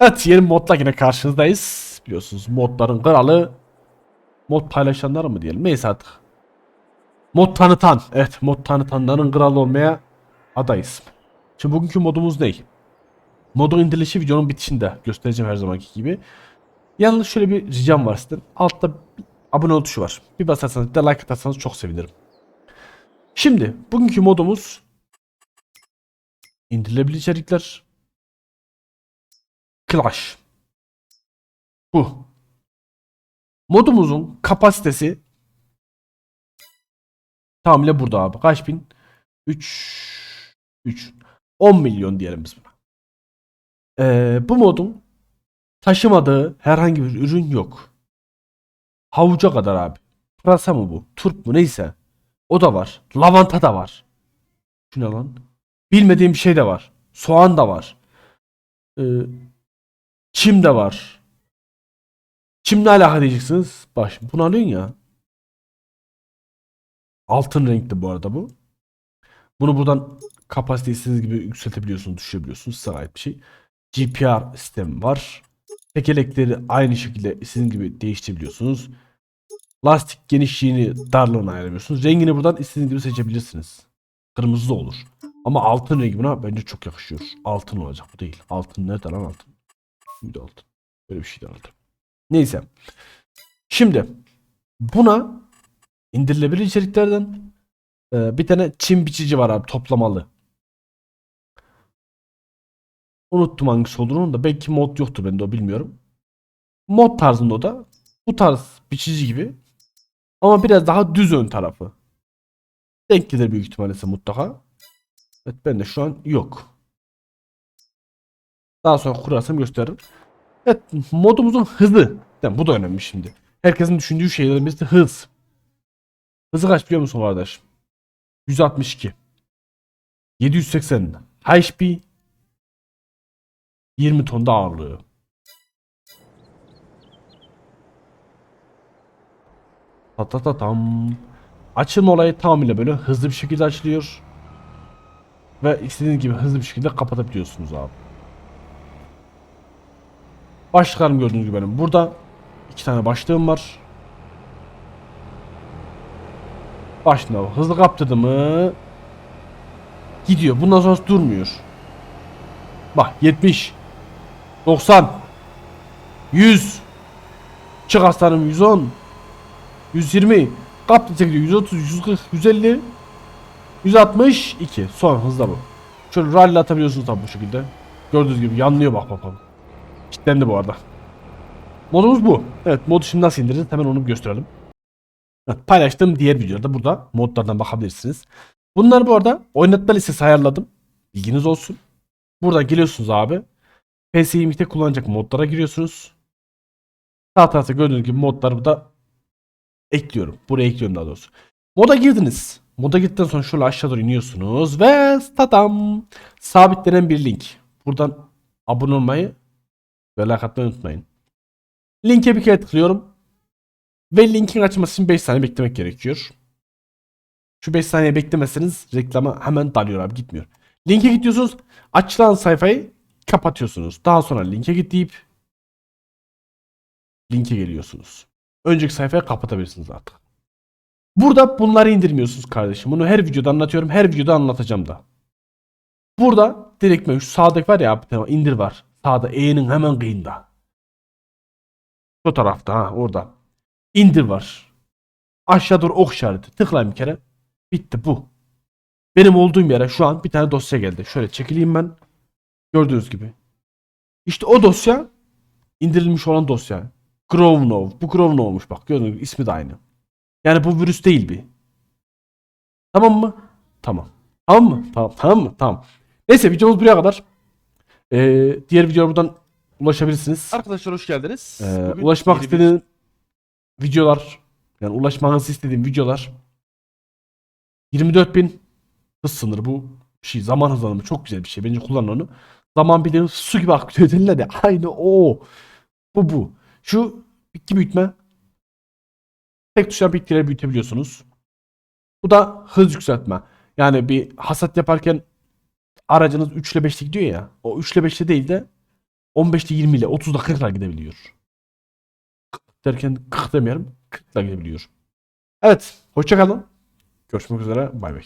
Evet yeni modla yine karşınızdayız. Biliyorsunuz modların kralı mod paylaşanlar mı diyelim neyse artık. Mod tanıtan. Evet mod tanıtanların kralı olmaya adayız. Şimdi bugünkü modumuz ne? Modun indirilişi videonun bitişinde göstereceğim her zamanki gibi. Yalnız şöyle bir ricam var sizden. Altta abone ol tuşu var. Bir basarsanız bir de like atarsanız çok sevinirim. Şimdi bugünkü modumuz indirilebilir içerikler Clash. Bu. Modumuzun kapasitesi tamamıyla burada abi. Kaç bin? 3 3 10 milyon diyelim biz buna. Ee, bu modun taşımadığı herhangi bir ürün yok. Havuca kadar abi. Pırasa mı bu? Turp mu neyse. O da var. Lavanta da var. Şu ne lan? Bilmediğim bir şey de var. Soğan da var. Ee, çim de var. Çimle alakalı diyeceksiniz. Bak şimdi bunu alıyorsun ya. Altın renkli bu arada bu. Bunu buradan kapasite istediğiniz gibi yükseltebiliyorsunuz, düşürebiliyorsunuz. Ait bir şey. GPR sistemi var. Tekerlekleri aynı şekilde istediğiniz gibi değiştirebiliyorsunuz. Lastik genişliğini darlığını ayarlıyorsunuz. Rengini buradan istediğiniz gibi seçebilirsiniz. Kırmızı da olur. Ama altın rengi buna bence çok yakışıyor. Altın olacak bu değil. Altın nerede lan altın? Şimdi altın. Böyle bir şey de altın. Neyse. Şimdi buna indirilebilir içeriklerden e, bir tane çim biçici var abi toplamalı. Unuttum hangisi olduğunu da belki mod yoktur bende o bilmiyorum. Mod tarzında o da bu tarz biçici gibi ama biraz daha düz ön tarafı. Denk gelir büyük ihtimalle mutlaka. Evet bende şu an yok. Daha sonra kurarsam gösteririm. Evet modumuzun hızı. Yani bu da önemli şimdi. Herkesin düşündüğü şeylerin birisi hız. Hızı kaç biliyor musun kardeş? 162. 780. HP 20 tonda ağırlığı. Ta ta ta tam. Açılma olayı tamamıyla böyle hızlı bir şekilde açılıyor. Ve istediğiniz gibi hızlı bir şekilde kapatabiliyorsunuz abi. Başlıklarım gördüğünüz gibi benim. Burada iki tane başlığım var. Başlığına bak. hızlı kaptırdı mı gidiyor. Bundan sonrası durmuyor. Bak 70 90 100 Çık aslanım 110 120 Kaptı gidiyor 130 140 150 162 Son hızla bu. Şöyle rally atabiliyorsunuz tabi bu şekilde. Gördüğünüz gibi yanlıyor bak bakalım. Kitlendi bu arada. Modumuz bu. Evet modu şimdi nasıl indiririz hemen onu gösterelim. Evet, paylaştığım diğer videoda burada modlardan bakabilirsiniz. Bunları bu arada oynatma listesi ayarladım. Bilginiz olsun. Burada geliyorsunuz abi. PS'yi MIT'e kullanacak modlara giriyorsunuz. Sağ tarafta gördüğünüz gibi modları burada ekliyorum. Buraya ekliyorum daha doğrusu. Moda girdiniz. Moda girdikten sonra şöyle aşağı doğru iniyorsunuz ve tadam sabitlenen bir link. Buradan abone olmayı ve like unutmayın. Linke bir kere tıklıyorum. Ve linkin açılması için 5 saniye beklemek gerekiyor. Şu 5 saniye beklemezseniz reklama hemen dalıyor abi gitmiyor. Linke gidiyorsunuz. Açılan sayfayı kapatıyorsunuz. Daha sonra linke git deyip linke geliyorsunuz. Önceki sayfayı kapatabilirsiniz artık. Burada bunları indirmiyorsunuz kardeşim. Bunu her videoda anlatıyorum. Her videoda anlatacağım da. Burada direkt şu sağdaki var ya indir var. Sağda E'nin hemen kıyında. O tarafta ha orada. İndir var. Aşağı doğru ok işareti. Tıklayın bir kere. Bitti bu. Benim olduğum yere şu an bir tane dosya geldi. Şöyle çekileyim ben. Gördüğünüz gibi. İşte o dosya indirilmiş olan dosya. Grownov. Bu Grownov'muş bak. Gördüğünüz gibi ismi de aynı. Yani bu virüs değil bir. Tamam mı? Tamam. Tamam mı? Tamam. Tamam mı? Tamam. Neyse videomuz buraya kadar. Ee, diğer videoya buradan ulaşabilirsiniz. Arkadaşlar hoş geldiniz. Ee, Bugün ulaşmak yeni bir- istediğin videolar yani ulaşmanızı istediğim videolar 24.000 hız sınırı bu şey zaman hızlanımı çok güzel bir şey. Bence kullanın onu. Zaman bilir su gibi akıyor derler ya. Aynı o. Bu bu. Şu bitki büyütme. Tek tuşla bitkileri büyütebiliyorsunuz. Bu da hız yükseltme. Yani bir hasat yaparken aracınız 3 ile 5'te gidiyor ya. O 3 ile 5'te değil de 15'te 20 ile 30'da 40 ile gidebiliyor. Derken 40 demeyelim 40 ile gidebiliyor. Evet hoşçakalın. Görüşmek üzere bay bay.